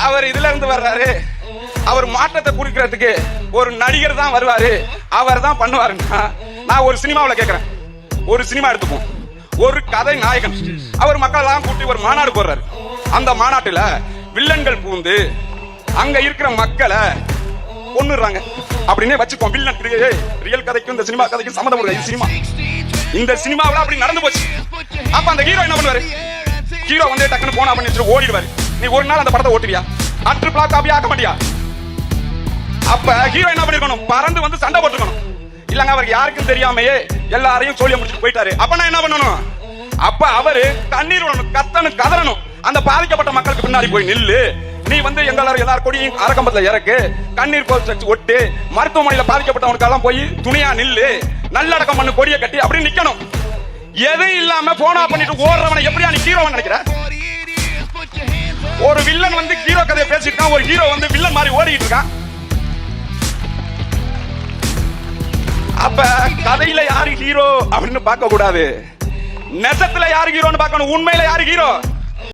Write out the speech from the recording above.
அவர் இதுல இருந்து வர்றாரு. அவர் மாற்றத்தை குறிக்கிறதுக்கு ஒரு நடிகர் தான் வருவாரு. அவர் தான் பண்ணுவாருன்னா நான் ஒரு சினிமாவில் கேட்குறேன் ஒரு சினிமா எடுத்துப்போம். ஒரு கதை நாயகன். அவர் மக்கள் எல்லாம் கூட்டி ஒரு மாநாடு போடுறாரு. அந்த மாநாட்டில் வில்லன்கள் பூந்து அங்க இருக்கிற மக்களை கொண்டுடுறாங்க அப்படின்னே வச்சுக்கோம் வில்லன் ரியல் கதைக்கும் இந்த சினிமா கதைக்கும் சம்மந்தம் இல்லை. சினிமா. இந்த சினிமாவில் அப்படி நடந்து போச்சு. அப்ப அந்த ஹீரோ என்ன பண்ணுவாரு? ஹீரோ வந்து டக்குன்னு போனா பண்ணி வச்சுட்டு ஓடிடுவாரு. நீ ஒரு நாள் அந்த படத்தை ஓட்டுவியா? அற்று பிளாக் காப்பி ஆக்க மாட்டியா? அப்ப ஹீரோ என்ன பண்ணிருக்கணும்? பறந்து வந்து சண்டை போட்டுக்கணும் இல்லங்க அவருக்கு யாருக்கும் தெரியாமையே எல்லாரையும் சொல்லி முடிச்சுட்டு போயிட்டாரு. அப்ப நான் என்ன பண்ணணும்? அப்ப அவரு தண்ணீர் விடணும் கத்தணும் கதறணும். அந்த பாதிக்கப்பட்ட மக்களுக்கு பின்னாடி போய் நில்லு. நீ வந்து எங்களாரும் எல்லார் கொடியும் அரக்கம்பத்துல இறக்கு கண்ணீர் கோல் ஒட்டு மருத்துவமனையில பாதிக்கப்பட்டவனுக்கெல்லாம் போய் துணியா நில்லு. நல்லடக்கம் பண்ணு கொடியை கட்டி அப்படி நிக்கணும். எதுவும் இல்லாம போனா பண்ணிட்டு ஓடுறவனை எப்படியா நீ ஹீரோவன் நினைக்கிற? வில்லன் வந்து ஹீரோ கதையை பேசிட்டு ஒரு ஹீரோ வந்து வில்லன் மாதிரி ஓடிட்டு இருக்கான். அப்ப கதையில யாரு ஹீரோ அப்படின்னு பார்க்க கூடாது நெசத்துல யாரு ஹீரோன்னு பார்க்கணும். உண்மையில யாரு ஹீரோ?